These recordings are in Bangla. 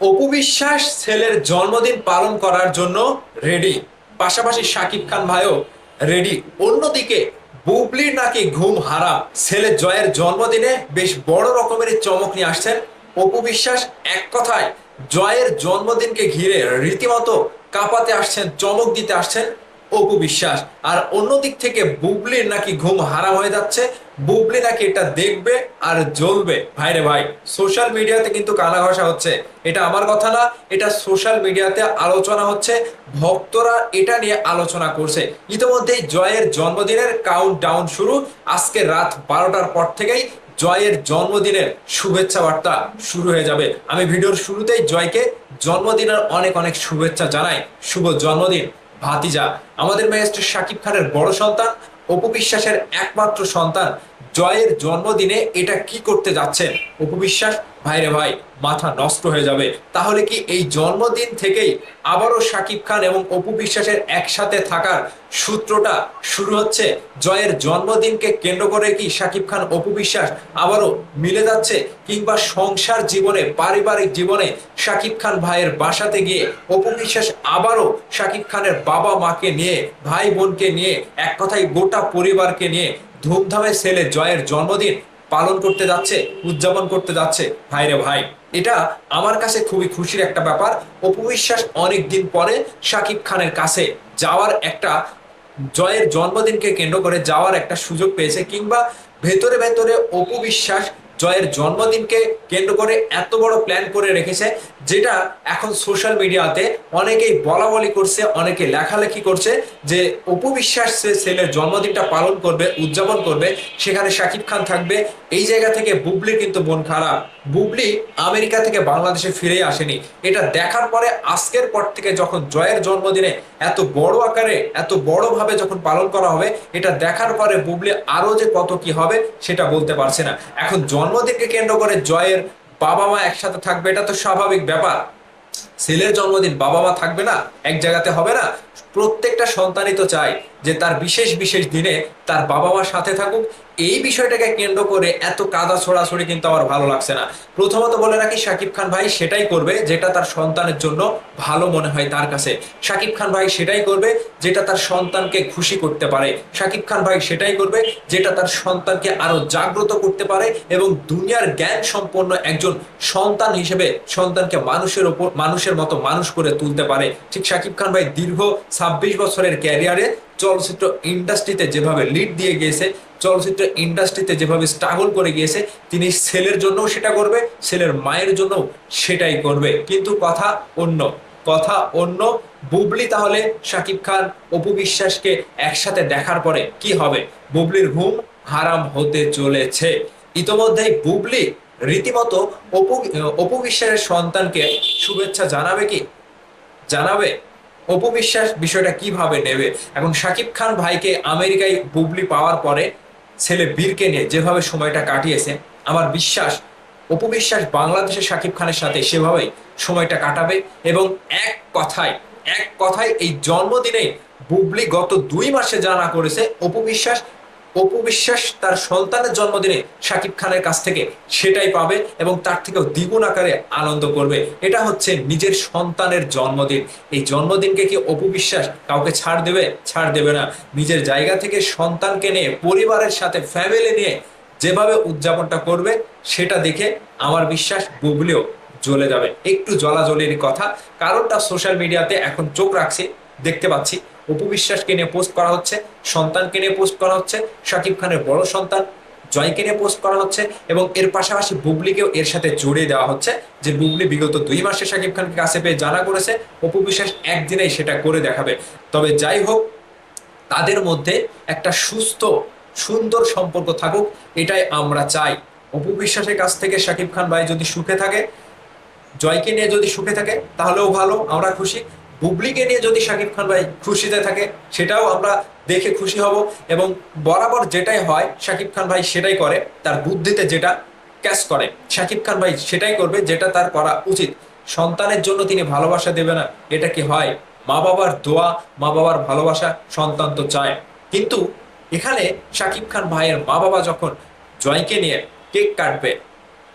অপু বিশ্বাস ছেলের জন্মদিন পালন করার জন্য রেডি পাশাপাশি শাকিব খান ভাইও রেডি অন্যদিকে বুবলির নাকি ঘুম হারা ছেলে জয়ের জন্মদিনে বেশ বড় রকমের চমক নিয়ে আসছেন অপু বিশ্বাস এক কথায়, জয়ের জন্মদিনকে ঘিরে রীতিমতো কাঁপাতে আসছেন, চমক দিতে আসছেন অপু বিশ্বাস আর অন্যদিক থেকে বুবলির নাকি ঘুম হারাম হয়ে যাচ্ছে। বুবলি নাকি এটা দেখবে আর জ্বলবে। ভাইরে ভাই সোশ্যাল মিডিয়াতে কিন্তু কানা ঘষা হচ্ছে। এটা আমার কথা না, এটা সোশ্যাল মিডিয়াতে আলোচনা হচ্ছে। ভক্তরা এটা নিয়ে আলোচনা করছে। ইতিমধ্যেই জয়ের জন্মদিনের কাউন্ট ডাউন শুরু। আজকে রাত বারোটার পর থেকেই জয়ের জন্মদিনের শুভেচ্ছা বার্তা শুরু হয়ে যাবে। আমি ভিডিওর শুরুতেই জয়কে জন্মদিনের অনেক অনেক শুভেচ্ছা জানাই। শুভ জন্মদিন। ভাতিজা আমাদের ম্যাজিস্ট্রেট শাকিব খানের বড় সন্তান অপু বিশ্বাসের একমাত্র সন্তান জয়ের জন্মদিনে এটা কি করতে যাচ্ছেন? অপু বিশ্বাস ভাইরে ভাই, মাথা নষ্ট হয়ে যাবে। তাহলে কি এই জন্মদিন থেকেই আবারও শাকিব খান এবং অপু বিশ্বাসের একসাথে থাকার সূত্রটা শুরু হচ্ছে? জয়ের জন্মদিনকে কেন্দ্র করে কি শাকিব খান অপু বিশ্বাস আবারও মিলে যাচ্ছে? কিংবা সংসার জীবনে, পারিবারিক জীবনে শাকিব খান ভাইয়ের বাসাতে গিয়ে অপু বিশ্বাস আবারও শাকিব খানের বাবা মাকে নিয়ে ভাই বোনকে নিয়ে, এক কথায় গোটা পরিবারকে নিয়ে ধুমধামে ছেলে জয়ের জন্মদিন পালন করতে যাচ্ছে, উদযাপন করতে যাচ্ছে। ভাইরে ভাই, এটা আমার কাছে খুবই খুশির একটা ব্যাপার। অপু বিশ্বাস অনেক দিন পরে শাকিব খানের কাছে যাওয়ার একটা, জয়ের জন্মদিনকে কেন্দ্র করে যাওয়ার একটা সুযোগ পেয়েছে, কিংবা ভেতরে ভেতরে অপু বিশ্বাস জয়ের জন্মদিনকে কেন্দ্র করে এত বড় প্ল্যান করে রেখেছে যেটা এখন সোশ্যাল মিডিয়াতে অনেকেই বলা বলি করছে, অনেকে লেখালেখি করছে যে অপু বিশ্বাস সে ছেলের জন্মদিনটা পালন করবে, উদযাপন করবে, সেখানে শাকিব খান থাকবে। এই জায়গা থেকে বুবলি কিন্তু মন খারাপ। বুবলি আমেরিকা থেকে বাংলাদেশে ফিরে আসেনি। এটা দেখার পরে আজকের পর থেকে যখন জয়ের জন্মদিনে এত বড় আকারে, এত বড়ভাবে যখন পালন করা হবে, এটা দেখার পরে বুবলি আরও যে কত কি হবে সেটা বলতে পারছে না। এখন জন্মদিনকে কেন্দ্র করে জয়ের বাবা মা একসাথে থাকবে, এটা তো স্বাভাবিক ব্যাপার। ছেলের জন্মদিন বাবা মা থাকবে না, এক জায়গাতে হবে না। প্রত্যেকটা সন্তানই তো চায় যে তার বিশেষ বিশেষ দিনে তার বাবা মার সাথে থাকুক, এই বিষয়টাকে কেন্দ্র করে এত কাদা ছড়াছড়ি কিন্তু আমার ভালো লাগছে না। প্রথমত বলে রাখি, শাকিব খান ভাই সেটাই করবে যেটা তার সন্তানের জন্য ভালো মনে হয় তার কাছে। শাকিব খান ভাই সেটাই করবে যেটা তার সন্তানকে খুশি করতে পারে। শাকিব খান ভাই সেটাই করবে যেটা তার সন্তানকে আরও জাগ্রত করতে পারে এবং দুনিয়ার জ্ঞান সম্পন্ন একজন সন্তান হিসেবে সন্তানকে মানুষের ওপর, মানুষের মতো মানুষ করে তুলতে পারে। ঠিক শাকিব খান ভাই দীর্ঘ ছাব্বিশ বছরের ক্যারিয়ারে চলচ্চিত্র ইন্ডাস্ট্রিতে যেভাবে লিড দিয়ে গিয়েছে, চলচ্চিত্র ইন্ডাস্ট্রিতে যেভাবে স্ট্রাগল করে গিয়েছে, তিনি ছেলের জন্যও সেটা করবে ছেলের মায়ের জন্যও সেটাই করবে। কিন্তু কথা অন্য কথা অন্য। বুবলি তাহলে শাকিব খান, অপু বিশ্বাসকে একসাথে দেখার পরে কি হবে? বুবলির ঘুম হারাম হতে চলেছে। ইতোমধ্যেই বুবলি রীতিমতো অপু অপু বিশ্বাসের সন্তানকে শুভেচ্ছা জানাবে কি? জানাবে? অপু বিশ্বাস বিষয়টা কীভাবে নেবে? এখন সাকিব খান ভাইকে আমেরিকায় বুবলি পাওয়ার পরে ছেলে বীরকে নিয়ে যেভাবে সময়টা কাটিয়েছে, আমার বিশ্বাস অপু বিশ্বাস বাংলাদেশের সাকিব খানের সাথে সেভাবেই সময়টা কাটাবে এবং এক কথায় এক কথায় এই জন্মদিনে বুবলি গত দুই মাসে জানা করেছে অপু বিশ্বাস অপু বিশ্বাস তার সন্তানের জন্মদিনে শাকিব খানের কাছ থেকে সেটাই পাবে এবং তার থেকেও দ্বিগুণ আকারে আনন্দ করবে। এটা হচ্ছে নিজের সন্তানের জন্মদিন। এই জন্মদিনকে কি অপু বিশ্বাস কাউকে ছাড় দেবে? ছাড় দেবে না। নিজের জায়গা থেকে সন্তানকে নিয়ে, পরিবারের সাথে ফ্যামিলি নিয়ে যেভাবে উদযাপনটা করবে, সেটা দেখে আমার বিশ্বাস বুবলিও জ্বলে যাবে। একটু জলাজলের কথা, কারণটা সোশ্যাল মিডিয়াতে এখন চোখ রাখছি, দেখতে পাচ্ছি। অপু বিশ্বাসকে নিয়ে পোস্ট করা হচ্ছে, সন্তানকে নিয়ে পোস্ট করা হচ্ছে, শাকিব খানের বড় সন্তান জয়কে নিয়ে পোস্ট করা হচ্ছে এবং এর পাশাপাশি বুবলিকেও এর সাথে জড়িয়ে দেওয়া হচ্ছে যে বুবলি বিগত দুই মাসে শাকিব খানকে কাছে পেয়ে জানা করেছে অপু বিশ্বাস একদিনেই সেটা করে দেখাবে। তবে যাই হোক, তাদের মধ্যে একটা সুস্থ, সুন্দর সম্পর্ক থাকুক, এটাই আমরা চাই। অপু বিশ্বাসের কাছ থেকে শাকিব খান ভাই যদি সুখে থাকে, জয়কে নিয়ে যদি সুখে থাকে, তাহলেও ভালো, আমরা খুশি। বুবলিকে নিয়ে যদি শাকিব খান ভাই খুশিতে থাকে, সেটাও আমরা দেখে খুশি হব। এবং বরাবর যেটাই হয়, শাকিব খান ভাই সেটাই করে, তার বুদ্ধিতে যেটা ক্যাচ করে, শাকিব খান ভাই সেটাই করবে, যেটা তার করা উচিত। সন্তানের জন্য তিনি ভালোবাসা দেবে না, এটা কি হয়? মা বাবার দোয়া মা বাবার ভালোবাসা সন্তান তো চায়। কিন্তু এখানে শাকিব খান ভাইয়ের মা বাবা যখন জয়কে নিয়ে কেক কাটবে,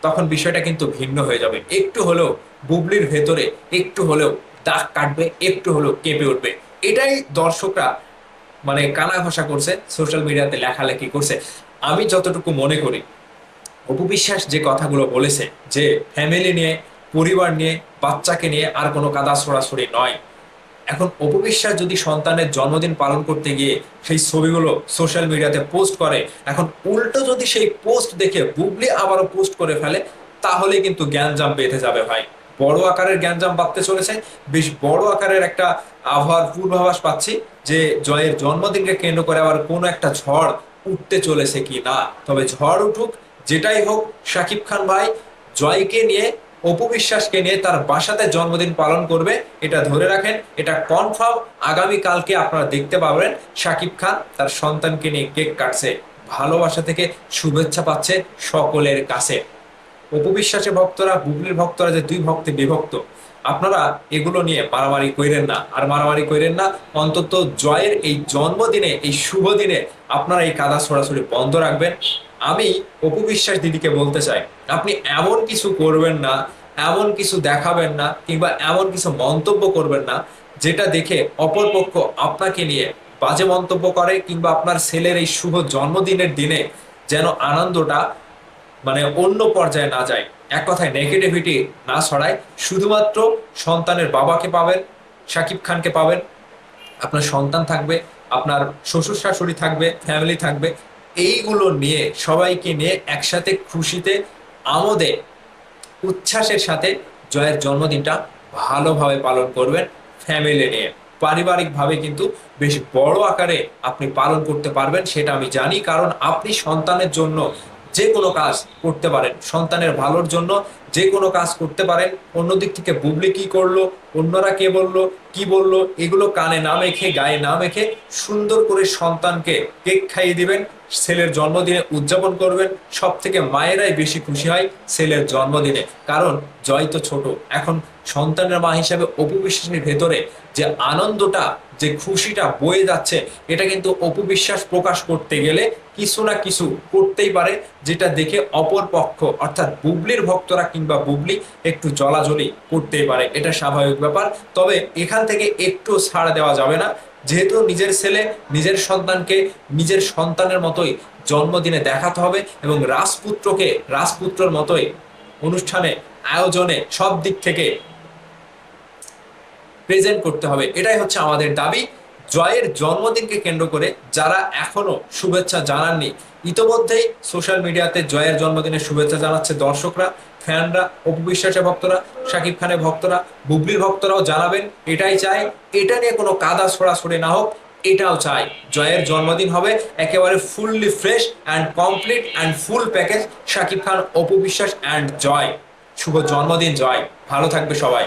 তখন বিষয়টা কিন্তু ভিন্ন হয়ে যাবে। একটু হলেও, বুবলির ভেতরে একটু হলেও দাগ কাটবে, একটু হলেও কেঁপে উঠবে। এটাই দর্শকরা মানে কানা ঘষা করছে সোশ্যাল মিডিয়াতে লেখালেখি করছে। আমি যতটুকু মনে করি, অপু বিশ্বাস যে কথাগুলো বলেছে, যে ফ্যামিলি নিয়ে, পরিবার নিয়ে, বাচ্চাকে নিয়ে আর কোনো কাদা ছড়াছড়ি নয়। এখন অপু বিশ্বাস যদি সন্তানের জন্মদিন পালন করতে গিয়ে সেই ছবিগুলো সোশ্যাল মিডিয়াতে পোস্ট করে, এখন উল্টো যদি সেই পোস্ট দেখে, বুবলি আবারও পোস্ট করে ফেলে তাহলে কিন্তু জ্ঞানজাম বেঁধে যাবে ভাই। বড় আকারের জ্ঞানজাম বাড়তে চলেছে। বেশ বড় আকারের একটা আবহাওয়ার পূর্বাভাস পাচ্ছি যে জয়ের জন্মদিনকে কেন্দ্র করে আবার কোনো একটা ঝড় উঠতে চলেছে কি না। তবে ঝড় উঠুক, যেটাই হোক শাকিব খান ভাই জয়কে নিয়ে, অপু বিশ্বাসকে নিয়ে তার বাসাতে জন্মদিন পালন করবে, এটা ধরে রাখেন। এটা কনফার্ম আগামী কালকে আপনারা দেখতে পাবেন। শাকিব খান তার সন্তানকে নিয়ে কেক কাটছে, ভালোবাসা থেকে শুভেচ্ছা পাচ্ছে সকলের কাছে। অপু বিশ্বাসের ভক্তরা বুবলির ভক্তরা যে দুই ভক্তে বিভক্ত, আপনারা এগুলো নিয়ে মারামারি কইরেন না। আর মারামারি কইরেন না, অন্তত জয়ের এই জন্মদিনে, এই শুভ দিনে আপনারা এই কাদা ছড়াছড়ি বন্ধ রাখবেন। আমি অপু বিশ্বাস দিদিকে বলতে চাই, আপনি এমন কিছু করবেন না, এমন কিছু দেখাবেন না, কিংবা এমন কিছু মন্তব্য করবেন না, যেটা দেখে অপরপক্ষ আপনাকে নিয়ে বাজে মন্তব্য করে, কিংবা আপনার ছেলের এই শুভ জন্মদিনের দিনে যেন আনন্দটা মানে অন্য পর্যায়ে না যায়। এক কথায় নেগেটিভিটি না ছড়ায়। শুধুমাত্র সন্তানের বাবাকে পাবেন শাকিব খানকে পাবেন। আপনার সন্তান থাকবে, আপনার শ্বশুর শাশুড়ি থাকবে ফ্যামিলি থাকবে। এইগুলো নিয়ে, সবাইকে নিয়ে একসাথে খুশিতে, আমোদে, উচ্ছ্বাসের সাথে জয়ের জন্মদিনটা ভালোভাবে পালন করবেন ফ্যামিলি নিয়ে। পারিবারিকভাবে কিন্তু বেশ বড় আকারে আপনি পালন করতে পারবেন, সেটা আমি জানি। কারণ আপনি সন্তানের জন্য যে কোনো কাজ করতে পারেন সন্তানের ভালোর জন্য যে কোনো কাজ করতে পারেন, অন্যদিক থেকে বুবলি কি করল, অন্যরা কে বলল, কি বলল, এগুলো কানে না মেখে, গায়ে না মেখে সুন্দর করে সন্তানকে কেক খাইয়ে দিবেন, ছেলের জন্মদিনে উদযাপন করবেন সব থেকে মায়েরাই বেশি খুশি হয় ছেলের জন্মদিনে। কারণ জয় তো ছোট, এখন সন্তানের মা হিসাবে অপু বিশ্বাসের ভেতরে যে আনন্দটা, যে খুশিটা বয়ে যাচ্ছে, এটা কিন্তু অপু বিশ্বাস প্রকাশ করতে গেলে কিছু না কিছু করতেই পারে, যেটা দেখে অপর পক্ষ, অর্থাৎ বুবলির ভক্তরা কিংবা বুবলি একটু জলাজলি করতেই পারে, এটা স্বাভাবিক ব্যাপার। তবে এখান থেকে একটু ছাড় দেওয়া যাবে না। যেহেতু নিজের ছেলে, নিজের সন্তানকে নিজের সন্তানের মতোই জন্মদিনে দেখাতে হবে এবং রাজপুত্রকে, রাজপুত্রর মতোই অনুষ্ঠানে, আয়োজনে সব দিক থেকে প্রেজেন্ট করতে হবে। এটাই হচ্ছে আমাদের দাবি। জয়ের জন্মদিনকে কেন্দ্র করে যারা এখনও শুভেচ্ছা জানাননি, ইতোমধ্যেই সোশ্যাল মিডিয়াতে জয়ের জন্মদিনের শুভেচ্ছা জানাচ্ছে দর্শকরা, ফ্যানরা অপবিশ্বাসের ভক্তরা, শাকিব খানের ভক্তরা, বুবলির ভক্তরাও জানাবেন, এটাই চাই, এটা নিয়ে কোনো কাদা ছড়াছড়ি না হোক, এটাও চাই। জয়ের জন্মদিন হবে একেবারে fully fresh and complete and full package Shakib Khan, Apu Biswas and Joy. শুভ জন্মদিন, জয়। ভালো থাকবে সবাই।